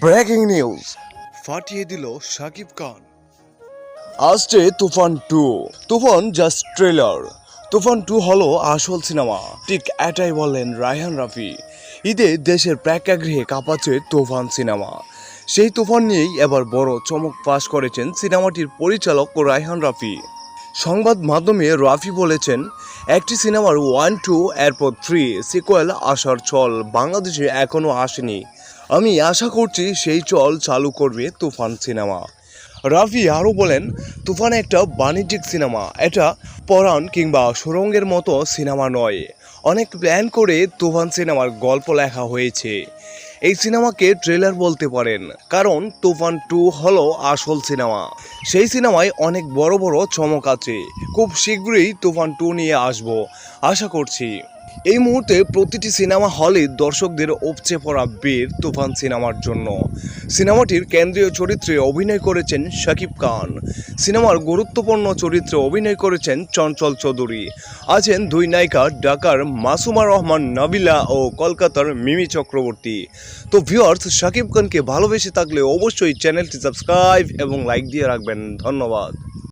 Breaking news ফাটিয়ে দিল শাকিব খান। আসছে Toofan two. Toofan just trailer Toofan two হলো আসল সিনেমা। ঠিক এটাই বললেন রায়হান রাফি। ঈদে দেশের প্রেক্ষাগৃহে কাঁপাচ্ছে তুফান সিনেমা। সেই তুফান নিয়েই এবার বড় চমক পাশ করেছেন সিনেমাটির পরিচালক রায়হান রাফি। সংবাদ মাধ্যমে রাফি বলেছেন একটি সিনেমার ওয়ান টু এরপর থ্রি সিকুয়েল আসার চল বাংলাদেশে এখনও আসেনি। আমি আশা করছি সেই চল চালু করবে তুফান সিনেমা। রাফি আরও বলেন, তুফান একটা বাণিজ্যিক সিনেমা। এটা পরাণ কিংবা সুরঙ্গের মতো সিনেমা নয়। অনেক প্ল্যান করে তুফান সিনেমার গল্প লেখা হয়েছে। এই সিনেমাকে ট্রেলার বলতে পারেন, কারণ তুফান টু হলো আসল সিনেমা। সেই সিনেমায় অনেক বড় বড় চমক আছে। খুব শীঘ্রই তুফান টু নিয়ে আসব। আশা করছি। এই মুহূর্তে প্রতিটি সিনেমা হলে দর্শকদের উপচে পড়া বীর তুফান সিনেমার জন্য। সিনেমাটির কেন্দ্রীয় চরিত্রে অভিনয় করেছেন শাকিব খান। সিনেমার গুরুত্বপূর্ণ চরিত্রে অভিনয় করেছেন চঞ্চল চৌধুরী। আছেন দুই নায়িকা ঢাকার মাসুমা রহমান, নাবিলা ও কলকাতার মিমি চক্রবর্তী। তো ভিউয়ার্স শাকিব খানকে ভালোবেসে থাকলে অবশ্যই চ্যানেলটি সাবস্ক্রাইব এবং লাইক দিয়ে রাখবেন। ধন্যবাদ।